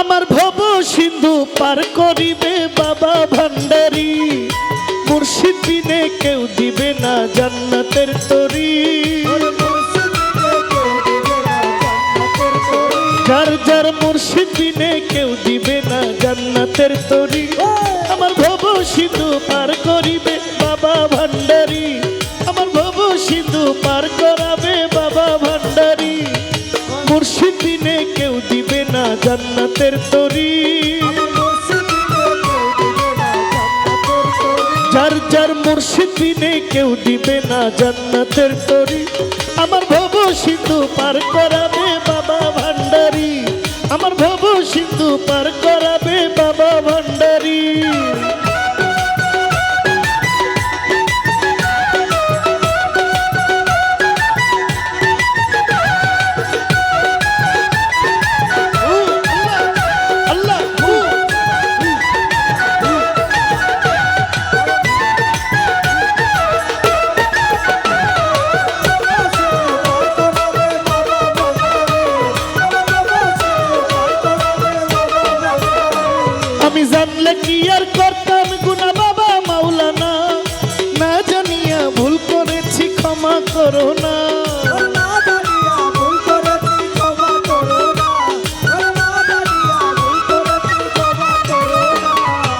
আমার ভব সিন্ধু পার করিবে বাবা ভান্ডারি। মুর্শিদ দিনে কেউ দিবে না জান্নাতের তরি। যার যার মুর্শিদ দিনে কেউ দিবে না জান্নাতের তরি। আমার ভব সিন্ধু পার জান্নাতের তরি। যার যার মুর্শিদি নেই কেউ দিবে না জান্নাতের তরি আমার ভব সিন্ধু পার করাবে বাবা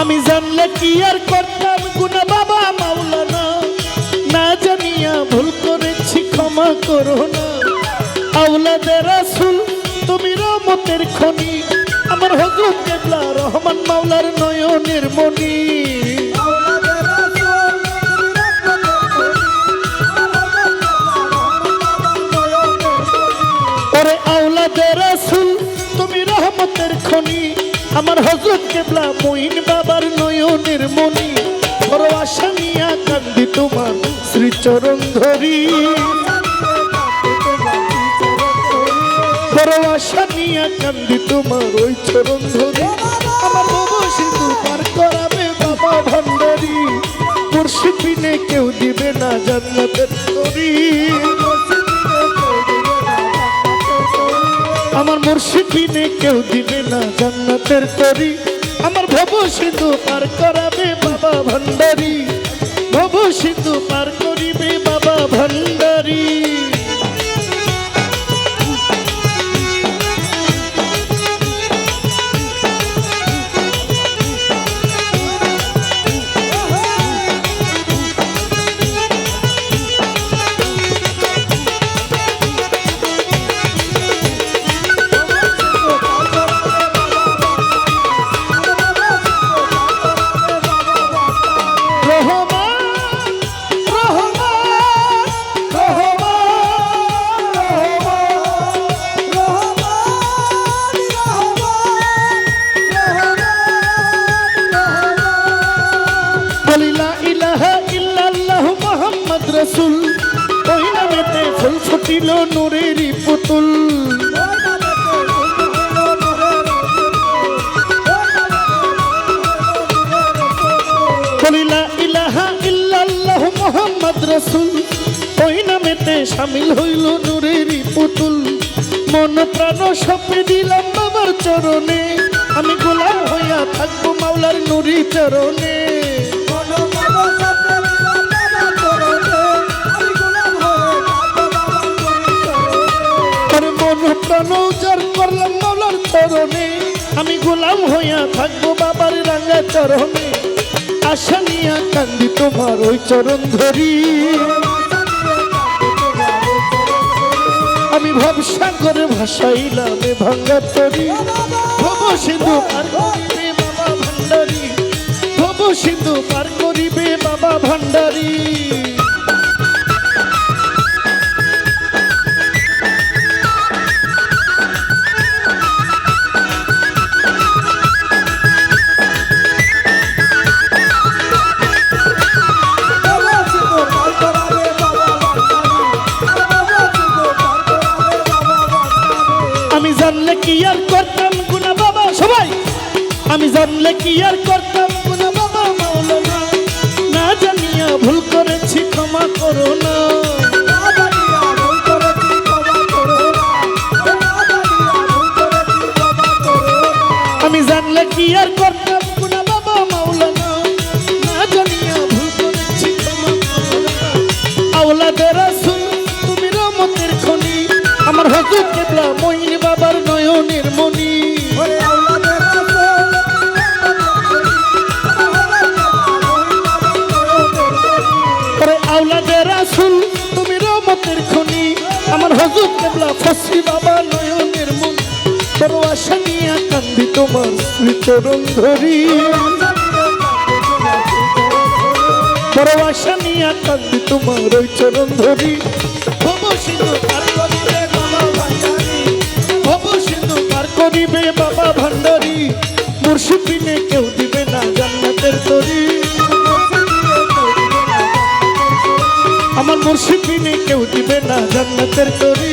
আমি জানলে কি আর করতাম? গুনা বাবা মাওলানা, না জানিয়া ভুল করেছি, ক্ষমা করো না। আউলাদের রাসূল, তুমি রহমতের খনি। আমার হযরত কেবলা রহমান মাওলার নয়নের মনি রহমতের খনি। আমার হযরত কেবলা মঈন বাবার নয়নের মনি নিয়া কান্দি তোমার শ্রীচরণ ধরি। নিয়া কান্দি তোমার ওই চরণ ধরি। আমার বাবা সিন্ধু পার করাবে বাবা ভান্ডারি। মুর্শিদ বিনে কেউ দিবে না জান্নাতের তরি। বিনে কেউ দিবে না জান্নাতের তরি। আমার ভব সিন্ধু পার করাবে বাবা ভণ্ডারী ভব রসুল। ওই নামেতে ফুল ফুটিল নূরেরই পুতুল। ইলাহা রসুল। ওই নামেতে সামিল হইল নূরেরই পুতুল। মন প্রাণ সপে দিলাম বাবার চরণে। আমি গোলাম হইয়া থাকব মাওলার নুরি চরণে। থাকব বাবার রাঙা চরণে। আশা নিয়া কান্দি তোমার ওই চরণ ধরি। আমি ভবসাগরে ভাসাইলাম ভাঙ্গা তরি। ভব সিন্ধু জানলে কি আর করতাম? না বাবা, মাওলানা, না জানিয়া ভুল করেছি, ক্ষমা করো না। আমি জানলে কি আর করতাম? না বাবা, মাওলানা, না জানিয়া ভুল করেছি আওলাদের রাসূল, তুমি খনি, আমার হজুর কেবলা মহিন বাবার নয়নের মনি হজুর কেবলা ফসি বাবা নয়নের মনি। বড় আশা কান্দি তোমার শ্রীচরণ ধরি। বড় আশা কান্দি তোমার ওই চরণ ধরি। করিবে বাবা ভান্ডারি? মুর্শিদিনে কেউ দিবে না জান্নাতের তরি। আমার মুর্শিদিনে কেউ দিবে না জান্নাতের তরি।